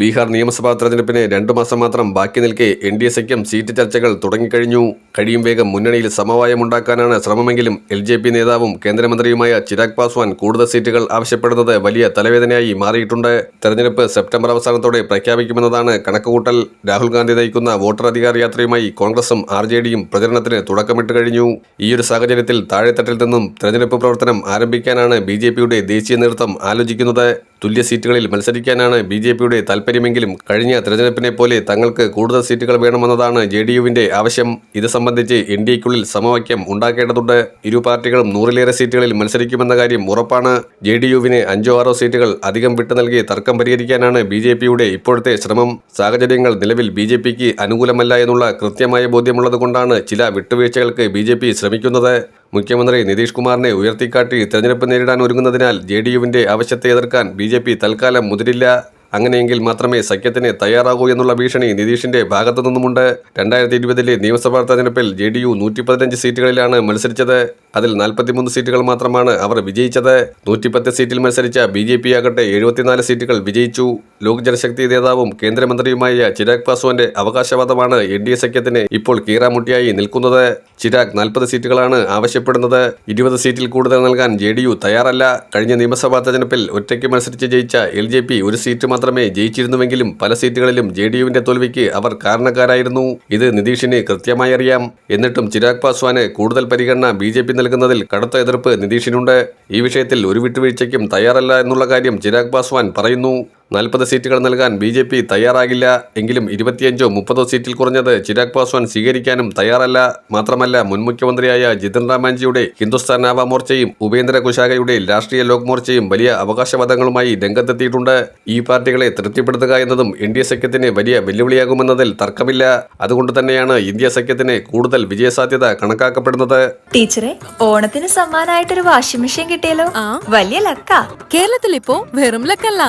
ബീഹാർ നിയമസഭാ തെരഞ്ഞെടുപ്പിന് രണ്ടു മാസം മാത്രം ബാക്കി നിൽക്കെ എൻ ഡി എ സഖ്യം സീറ്റ് ചർച്ചകൾ തുടങ്ങിക്കഴിഞ്ഞു. കഴിയും വേഗം മുന്നണിയിൽ സമവായമുണ്ടാക്കാനാണ് ശ്രമമെങ്കിലും എൽ ജെ പി നേതാവും കേന്ദ്രമന്ത്രിയുമായ ചിരാഗ് പാസ്വാൻ കൂടുതൽ സീറ്റുകൾ ആവശ്യപ്പെടുന്നത് വലിയ തലവേദനയായി മാറിയിട്ടുണ്ട്. തെരഞ്ഞെടുപ്പ് സെപ്റ്റംബർ അവസാനത്തോടെ പ്രഖ്യാപിക്കുമെന്നതാണ് കണക്കുകൂട്ടൽ. രാഹുൽ ഗാന്ധി നയിക്കുന്ന വോട്ടർ അധികാര യാത്രയുമായി കോൺഗ്രസും ആർ ജെ ഡിയും പ്രചരണത്തിന് തുടക്കമിട്ട് കഴിഞ്ഞു. ഈയൊരു സാഹചര്യത്തിൽ താഴെത്തട്ടിൽ നിന്നും തെരഞ്ഞെടുപ്പ് പ്രവർത്തനം ആരംഭിക്കാനാണ് ബി ജെ പിയുടെ ദേശീയ നേതൃത്വം ആലോചിക്കുന്നത്. തുല്യ സീറ്റുകളിൽ മത്സരിക്കാനാണ് ബി ജെ പിയുടെ താൽപ്പര്യമെങ്കിലും കഴിഞ്ഞ തെരഞ്ഞെടുപ്പിനെ പോലെ തങ്ങൾക്ക് കൂടുതൽ സീറ്റുകൾ വേണമെന്നതാണ് ജെ ഡി യുവിന്റെ ആവശ്യം. ഇത് സംബന്ധിച്ച് എൻ ഡി എക്കുള്ളിൽ സമവാക്യം ഉണ്ടാക്കേണ്ടതുണ്ട്. ഇരു പാർട്ടികളും നൂറിലേറെ സീറ്റുകളിൽ മത്സരിക്കുമെന്ന കാര്യം ഉറപ്പാണ്. ജെ ഡി യുവിന് അഞ്ചോ ആറോ സീറ്റുകൾ അധികം വിട്ടു നൽകി തർക്കം പരിഹരിക്കാനാണ് ബി ജെ പിയുടെ ഇപ്പോഴത്തെ ശ്രമം. സാഹചര്യങ്ങൾ നിലവിൽ ബി ജെ പിക്ക് അനുകൂലമല്ല എന്നുള്ള കൃത്യമായ ബോധ്യമുള്ളതുകൊണ്ടാണ് ചില വിട്ടുവീഴ്ചകൾക്ക് ബി ജെ പി ശ്രമിക്കുന്നത്. മുഖ്യമന്ത്രി നിതീഷ് കുമാറിനെ ഉയർത്തിക്കാട്ടി തെരഞ്ഞെടുപ്പ് നേരിടാൻ ഒരുങ്ങുന്നതിനാൽ ജെ ഡി യുവിന്റെ ആവശ്യത്തെ എതിർക്കാൻ ബി ജെ പി തൽക്കാലം മുതിരില്ല. അങ്ങനെയെങ്കിൽ മാത്രമേ സഖ്യത്തിന് തയ്യാറാകൂ എന്നുള്ള ഭീഷണി നിതീഷിന്റെ ഭാഗത്തു നിന്നുമുണ്ട് രണ്ടായിരത്തി ഇരുപതിലെ നിയമസഭാ തെരഞ്ഞെടുപ്പിൽ ജെ ഡി യു നൂറ്റി പതിനഞ്ച് സീറ്റുകളിലാണ് മത്സരിച്ചത്. അതിൽ നാൽപ്പത്തിമൂന്ന് സീറ്റുകൾ മാത്രമാണ് അവർ വിജയിച്ചത്. നൂറ്റിപ്പത്ത് സീറ്റിൽ മത്സരിച്ച ബി ജെ പി ആകട്ടെ എഴുപത്തിനാല് സീറ്റുകൾ വിജയിച്ചു. ലോക് ജനശക്തി നേതാവും കേന്ദ്രമന്ത്രിയുമായ ചിരാഗ് പാസ്വാന്റെ അവകാശവാദമാണ് എൻ ഡി എ സഖ്യത്തിന് ഇപ്പോൾ കീറാമുട്ടിയായി നിൽക്കുന്നത്. ചിരാഗ് നാൽപ്പത് സീറ്റുകളാണ് ആവശ്യപ്പെടുന്നത്. ഇരുപത് സീറ്റിൽ കൂടുതൽ നൽകാൻ ജെ ഡി യു തയ്യാറല്ല. കഴിഞ്ഞ നിയമസഭാ തെരഞ്ഞെടുപ്പിൽ ഒറ്റയ്ക്ക് മത്സരിച്ച് ജയിച്ച എൽ ജെ പി ഒരു സീറ്റ് മാത്രമേ ജയിച്ചിരുന്നുവെങ്കിലും പല സീറ്റുകളിലും ജെ ഡി യുവിന്റെ തോൽവിക്ക് അവർ കാരണക്കാരായിരുന്നു. ഇത് നിതീഷിന് കൃത്യമായി അറിയാം. എന്നിട്ടും ചിരാഗ് പാസ്വാന് കൂടുതൽ പരിഗണന ബി ജെ പി നൽകുന്നതിൽ കടുത്ത എതിർപ്പ് നിതീഷിനുണ്ട്. ഈ വിഷയത്തിൽ ഒരു വിട്ടുവീഴ്ചയ്ക്കും തയ്യാറല്ല എന്നുള്ള കാര്യം ചിരാഗ് പാസ്വാൻ പറയുന്നു. നാൽപ്പത് സീറ്റുകൾ നൽകാൻ ബി ജെ പി തയ്യാറാകില്ല. എങ്കിലും ഇരുപത്തിയഞ്ചോ മുപ്പതോ സീറ്റിൽ കുറഞ്ഞത് ചിരാഗ് പാസ്വാൻ സ്വീകരിക്കാനും തയ്യാറല്ല. മാത്രമല്ല മുൻ മുഖ്യമന്ത്രിയായ ജിതിൻ റാം മാഞ്ചിയുടെ ഹിന്ദുസ്ഥാൻ നാവ മോർച്ചയും ഉപേന്ദ്ര കുശാഗയുടെ രാഷ്ട്രീയ ലോക് മോർച്ചയും വലിയ അവകാശവാദങ്ങളുമായി രംഗത്തെത്തിയിട്ടുണ്ട്. ഈ പാർട്ടികളെ തൃപ്തിപ്പെടുത്തുക എന്നതും എൻ ഡി എ സഖ്യത്തിന് വലിയ വെല്ലുവിളിയാകുമെന്നതിൽ തർക്കമില്ല. അതുകൊണ്ട് തന്നെയാണ് ഇന്ത്യ സഖ്യത്തിന് കൂടുതൽ വിജയസാധ്യത കണക്കാക്കപ്പെടുന്നത്. ടീച്ചറെ ഓണത്തിന് സമ്മാനമായിട്ടൊരു വാഷിംഗ് മെഷീൻ കിട്ടിയല്ലോ. വലിയ ലക്ക. കേരളത്തിൽ ഇപ്പോ വെറും ലക്കല്ല.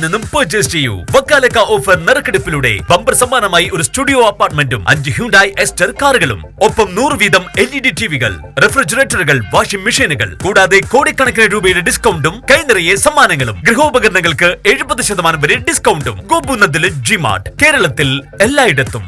നിന്നും ചെയ്യൂ. സമ്മാനമായി ഒരു സ്റ്റുഡിയോ അപ്പാർട്ട്മെന്റും അഞ്ച് ഹ്യുണ്ടായി എസ്റ്റർ കാറുകളും. ഒപ്പം നൂറ് വീതം എൽ ഇ ഡി ടിവികൾ റെഫ്രിജറേറ്ററുകൾ വാഷിംഗ് മെഷീനുകൾ കൂടാതെ കോടിക്കണക്കിന് രൂപയുടെ ഡിസ്കൗണ്ടും കൈനിറയെ സമ്മാനങ്ങളും. ഗൃഹോപകരണങ്ങൾക്ക് എഴുപത് ശതമാനം വരെ ഡിസ്കൗണ്ടും ഗോപുന്നതിലെ ജിമാർട്ട് കേരളത്തിൽ എല്ലായിടത്തും.